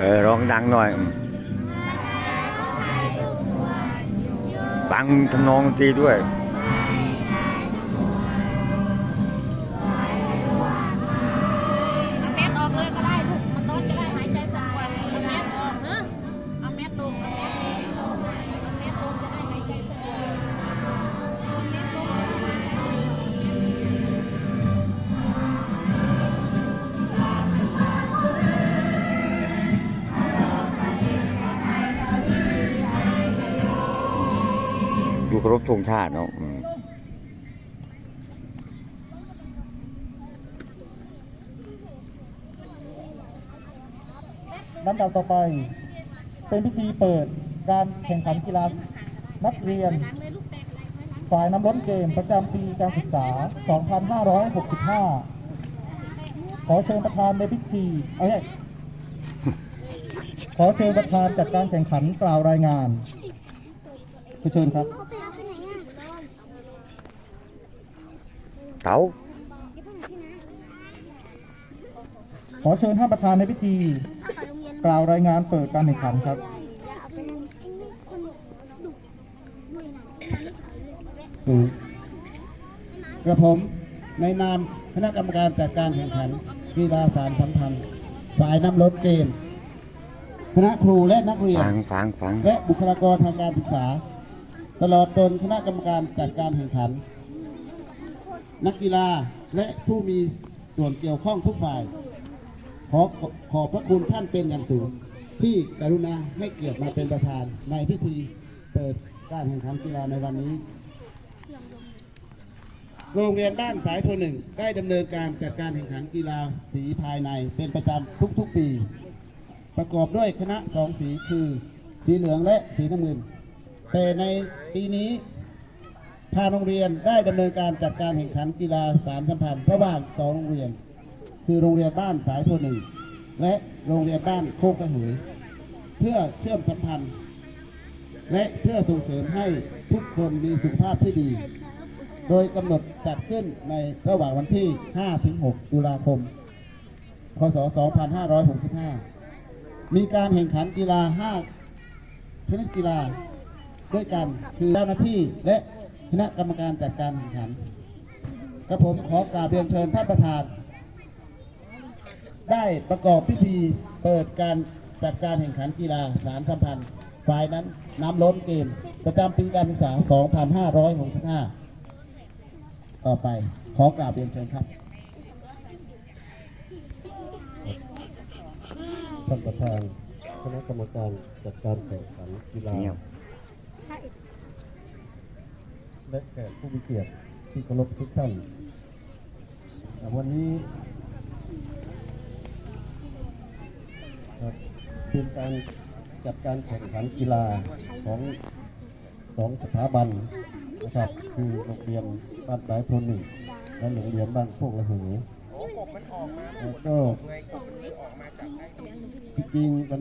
เออร้องดังหน่อยฟังทำนองดนตรีด้วย อยู่ครบธงชาติเนาะลำดับต่อไป เป็นพิธีเปิดการแข่งขันกีฬานักเรียน ฝ่ายน้ำล้นเกมประจำปีการศึกษา 2565 ขอเชิญประธานในพิธีเอ้ยขอเชิญประธานจัดการแข่งขันกล่าวรายงานคือเชิญครับ เต๋าขอเชิญท่านประธานในพิธี กล่าวรายงานเปิดการแข่งขันครับ กระผมในนามคณะกรรมการจัดการแข่งขันกีฬาสารสัมพันธ์ ฝ่ายน้ำลดเกมคณะครูและนักเรียนฟังฟังฟังและบุคลากรทางการศึกษา ตลอดจนคณะกรรมการจัดการแข่งขัน นักกีฬาและผู้มีส่วนเกี่ยวข้องทุกฝ่าย ขอขอบพระคุณท่านเป็นอย่างสูง ที่กรุณาให้เกียรติมาเป็นประธานในพิธีเปิดการแข่งขันกีฬาในวันนี้ โรงเรียนบ้านสายโทหนึ่งได้ดำเนินการจัดการแข่งขันกีฬาสีภายในเป็นประจำทุกๆปี ประกอบด้วยคณะสองสีคือ สีเหลืองและสีน้ำเงินแต่ในปีนี้ ทางโรงเรียนได้ดำเนินการจัดการแข่งขันกีฬาสารสัมพันธ์ระหว่างสองโรงเรียน คือโรงเรียนบ้านสายโทหนึ่งและโรงเรียนบ้านโคกระเหยเพื่อเชื่อมสัมพันธ์ และเพื่อส่งเสริมให้ทุกคนมีสุขภาพที่ดี โดยกำหนดจัดขึ้นในระหว่างวันที่ 5-6 ตุลาคม พศ 2565 มีการแข่งขันกีฬา 5 ชนิดกีฬาด้วยกันคือเจ้าหน้าที่และ คณะกรรมการจัดการแข่งขันกระผมขอกราบเรียนเชิญท่านประธาน ได้ประกอบพิธีเปิดการจัดการแข่งขันกีฬาสารสัมพันธ์ฝ่ายนั้นน้ำล้นเกม ประจำปีการศึกษา 2565 ต่อไปขอกราบเรียนเชิญครับท่านประธานคณะกรรมการจัดการแข่งขันกีฬาเงียบ และแขกผู้มีเกียรติที่เคารพทุกท่านอ่าวันนี้ครับเป็นการจัดการแข่งขันกีฬาของสองสถาบันนะครับ คือโรงเรียนบ้านสายโทนหนึ่งและโรงเรียนบ้านโคกระหือแล้วก็จริงๆมัน